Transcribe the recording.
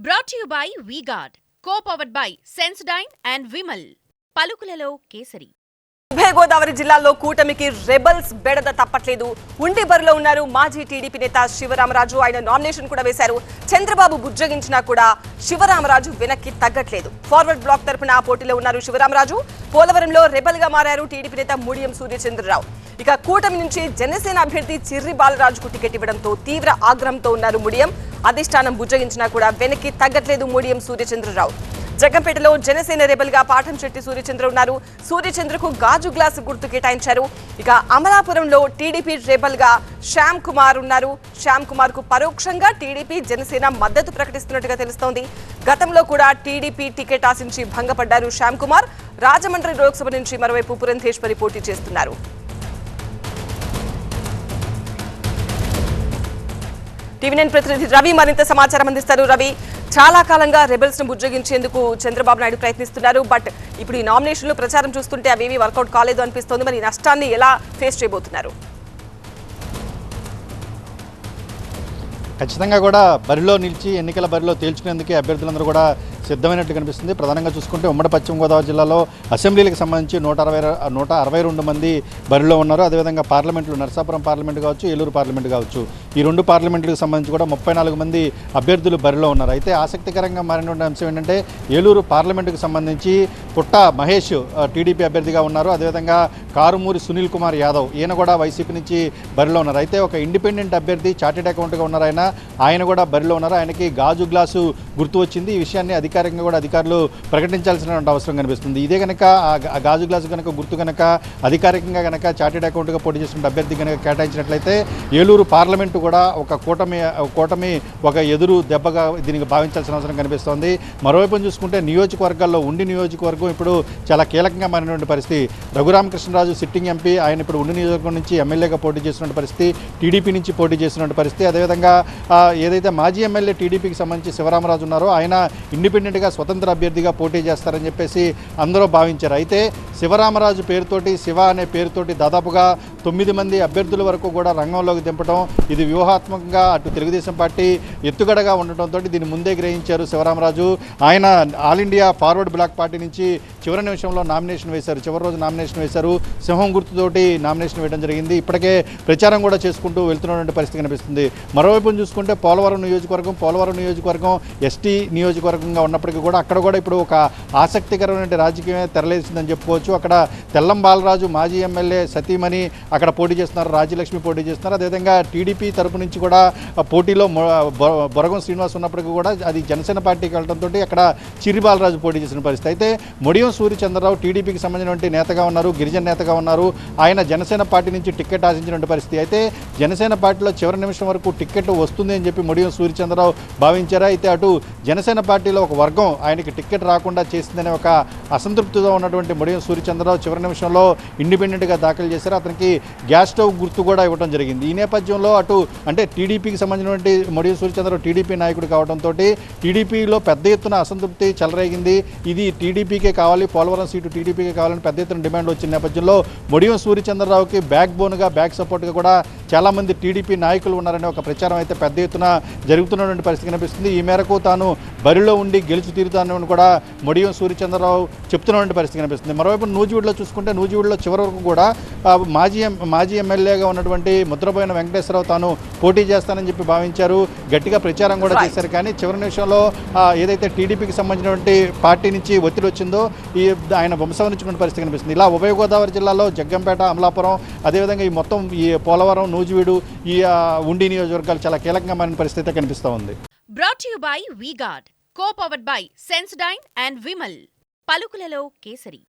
Brought you by V-Guard co powered by Sensodyne and Vimal పలుకులలో కేసరి. ఉభయ గోదావరి జిల్లాల్లో కూటమికి రెబల్స్ బెడద తప్పట్లేదు. ఉండి బరిలో ఉన్నారు మాజీ టీడీపీ నేత శివరామరాజు. ఆయన నామినేషన్ కూడా వేశారు. చంద్రబాబు బుజ్జగించినా కూడా శివరామరాజు వెనక్కి తగ్గట్లేదు. ఫార్వర్డ్ బ్లాక్ తరపున పోటీలో ఉన్నారు శివరామరాజు. పోలవరంలో రెబల్గా మారారు టీడీపీ నేత ముడియం సూర్యచంద్రరావు. ఇక కూటమి నుంచి జనసేన అభ్యర్థి చిర్రి బాలరాజుకు టికెట్ ఇవ్వడంతో తీవ్ర ఆగ్రహంతో ఉన్నారు ముడియం. అధిష్టానం బుజ్జగించినా కూడా వెనక్కి తగ్గట్లేదు ముడియం సూర్యచంద్రరావు. జగంపేటలో జనసేన రెబల్గా పాఠం చెట్టి సూర్యచంద్ర ఉన్నారు. సూర్యచంద్రకు గాజు గ్లాసు గుర్తు కేటాయించారు. ఇక అమలాపురంలో టీడీపీ రెబల్గా శ్యామ్ కుమార్ ఉన్నారు. శ్యామ్ కుమార్కు పరోక్షంగా టీడీపీ జనసేన మద్దతు ప్రకటిస్తున్నట్టుగా తెలుస్తోంది. గతంలో కూడా టీడీపీ టికెట్ ఆశించి భంగపడ్డారు శ్యామ్ కుమార్. రాజమండ్రి లోక్సభ నుంచి మరోవైపు పురంధేశ్వరి పోటీ చేస్తున్నారు. టీవీ నైన్ ప్రతినిధి రవి మరింత సమాచారం అందిస్తారు. రవి చాలా కాలంగా రెబల్స్ను బుజ్జగించేందుకు చంద్రబాబు నాయుడు ప్రయత్నిస్తున్నారు. బట్ ఇప్పుడు ఈ నామినేషన్లు ప్రచారం చూస్తుంటే అవేవి వర్కౌట్ కాలేదు అనిపిస్తోంది. మరి నష్టాన్ని ఎలా ఫేస్ చేయబోతున్నారు? ఖచ్చితంగా కూడా బరిలో నిలిచి ఎన్నికల బరిలో తేల్చుకునేందుకే అభ్యర్థులందరూ కూడా సిద్ధమైనట్టు కనిపిస్తుంది. ప్రధానంగా చూసుకుంటే ఉమ్మడి పశ్చిమ గోదావరి జిల్లాలో అసెంబ్లీలకు సంబంధించి నూట అరవై నూట అరవై రెండు మంది బరిలో ఉన్నారు. అదేవిధంగా పార్లమెంట్లు నరసాపురం పార్లమెంట్ కావచ్చు ఏలూరు పార్లమెంట్ కావచ్చు. ఈ రెండు పార్లమెంట్లకు సంబంధించి కూడా ముప్పై నాలుగు మంది అభ్యర్థులు బరిలో ఉన్నారు. అయితే ఆసక్తికరంగా మారినటువంటి అంశం ఏంటంటే ఏలూరు పార్లమెంటుకు సంబంధించి పుట్ట మహేష్ టీడీపీ అభ్యర్థిగా ఉన్నారు. అదేవిధంగా కారుమూరి సునీల్ కుమార్ యాదవ్ ఈయన కూడా వైసీపీ నుంచి బరిలో ఉన్నారు. అయితే ఒక ఇండిపెండెంట్ అభ్యర్థి చార్టెడ్ అకౌంట్గా ఉన్నారు ఆయన. ఆయన కూడా బరిలో ఉన్నారు. ఆయనకి గాజు గ్లాసు గుర్తు వచ్చింది. ఈ విషయాన్ని అధికారికంగా కూడా అధికారులు ప్రకటించాల్సిన అవసరం కనిపిస్తుంది. ఇదే కనుక ఆ గాజు గ్లాసు కనుక గుర్తు కనుక అధికారికంగా కనుక చార్టెడ్ అకౌంట్గా పోటీ చేస్తున్న అభ్యర్థి కనుక కేటాయించినట్లయితే ఏలూరు పార్లమెంటు కూడా ఒక కూటమి ఒక కూటమి ఒక ఎదురు దెబ్బగా దీనికి భావించాల్సిన అవసరం కనిపిస్తోంది. మరోవైపు చూసుకుంటే నియోజకవర్గాల్లో ఉండి నియోజకవర్గం ఇప్పుడు చాలా కీలకంగా మారినటువంటి పరిస్థితి. రఘురామకృష్ణరాజు సిట్టింగ్ ఎంపీ ఆయన ఇప్పుడు ఉండి నియోజకవర్గం నుంచి ఎమ్మెల్యేగా పోటీ చేసినటువంటి పరిస్థితి టీడీపీ నుంచి పోటీ చేసినటువంటి పరిస్థితి. అదేవిధంగా ఏదైతే మాజీ ఎమ్మెల్యే టీడీపీకి సంబంధించి శివరామరాజు ఉన్నారో ఆయన ఇండిపెండెంట్గా స్వతంత్ర అభ్యర్థిగా పోటీ చేస్తారని చెప్పేసి అందరూ భావించారు. అయితే శివరామరాజు పేరుతోటి శివ అనే పేరుతోటి దాదాపుగా తొమ్మిది మంది అభ్యర్థుల వరకు కూడా రంగంలోకి దింపడం ఇది వ్యూహాత్మకంగా అటు తెలుగుదేశం పార్టీ ఎత్తుగడగా ఉండటంతో దీన్ని ముందే గ్రహించారు శివరామరాజు. ఆయన all India forward bloc party నుంచి చివరి నిమిషంలో నామినేషన్ వేశారు. చివరి రోజు నామినేషన్ వేశారు. సింహం గుర్తుతోటి నామినేషన్ వేయడం జరిగింది. ఇప్పటికే ప్రచారం కూడా చేసుకుంటూ వెళ్తున్నటువంటి పరిస్థితి కనిపిస్తుంది. మరోవైపు చూసుకుంటే పోలవరం నియోజకవర్గం పోలవరం నియోజకవర్గం ఎస్టీ నియోజకవర్గంగా ఉన్నప్పటికీ కూడా అక్కడ కూడా ఇప్పుడు ఒక ఆసక్తికరమైన రాజకీయమే తెరలేసిందని చెప్పుకోవచ్చు. అక్కడ తెల్లం బాలరాజు మాజీ ఎమ్మెల్యే సతీమణి అక్కడ పోటీ చేస్తున్నారు. రాజ్యలక్ష్మి పోటీ చేస్తున్నారు. అదేవిధంగా టీడీపీ తరపు నుంచి కూడా పోటీలో బొరగం శ్రీనివాస్ ఉన్నప్పటికీ కూడా అది జనసేన పార్టీకి వెళ్ళడంతో అక్కడ చిరి బాలరాజు పోటీ చేసిన పరిస్థితి. అయితే మొడియం సూర్యచంద్రరావు టీడీపీకి సంబంధించినటువంటి నేతగా ఉన్నారు గిరిజన నేతగా ఉన్నారు. ఆయన జనసేన పార్టీ నుంచి టికెట్ ఆశించినటువంటి పరిస్థితి. అయితే జనసేన పార్టీలో చివరి నిమిషం వరకు టికెట్ వస్తుంది అని చెప్పి మొడియం సూర్యచంద్రరావు భావించారా? అయితే అటు జనసేన పార్టీలో ఒక వర్గం ఆయనకి టికెట్ రాకుండా చేసిందనే ఒక అసంతృప్తితో ఉన్నటువంటి మొడియం సూర్యచంద్రరావు చివరి నిమిషంలో ఇండిపెండెంట్గా దాఖలు చేశారు. అతనికి గ్యాస్ స్టవ్ గుర్తు కూడా ఇవ్వడం జరిగింది. ఈ నేపథ్యంలో అటు అంటే టీడీపీకి సంబంధించినటువంటి మొడియం సూర్యచంద్రరావు టీడీపీ నాయకుడు కావడంతో టీడీపీలో పెద్ద ఎత్తున అసంతృప్తి చెలరేగింది. ఇది టీడీపీకే కావాలి పోలవరం సీటు టీడీపీకే కావాలని పెద్ద ఎత్తున డిమాండ్ వచ్చిన నేపథ్యంలో మొడియం సూర్యచంద్రరావుకి బ్యాక్ బోన్గా బ్యాక్ సపోర్ట్గా కూడా చాలామంది టీడీపీ నాయకులు ఉన్నారనే ఒక ప్రచారం అయితే పెద్ద ఎత్తున జరుగుతున్నటువంటి పరిస్థితి కనిపిస్తుంది. ఈ మేరకు తాను బరిలో ఉండి గెలిచి తీరుతానని కూడా మొడియం సూర్యచంద్రరావు చెప్తున్నటువంటి పరిస్థితి కనిపిస్తుంది. మరోవైపు నూజివీడులో చూసుకుంటే నూజివీడులో చివరి వరకు కూడా మాజీ మాజీ ఎమ్మెల్యేగా ఉన్నటువంటి ముద్రపోయిన వెంకటేశ్వరరావు తాను పోటీ చేస్తానని చెప్పి భావించారు. గట్టిగా ప్రచారం కూడా. చేశారు. కానీ చివరి నిమిషంలో ఏదైతే టీడీపీకి సంబంధించినటువంటి పార్టీ నుంచి ఒత్తిడి వచ్చిందో ఈ ఈ ఆయన వంశవరించుకున్న పరిస్థితి కనిపిస్తుంది. ఇలా ఉభయ గోదావరి జిల్లాలో జగ్గంపేట అమలాపురం అదేవిధంగా ఈ మొత్తం ఈ పోలవరం నూజివీడు ఈ ఉండి నియోజకవర్గాలు చాలా కీలకంగా మారిన పరిస్థితి కనిపిస్తూ ఉంది. Brought you by V-Guard co powered by Sensodyne and Vimal పలుకులలో kesari.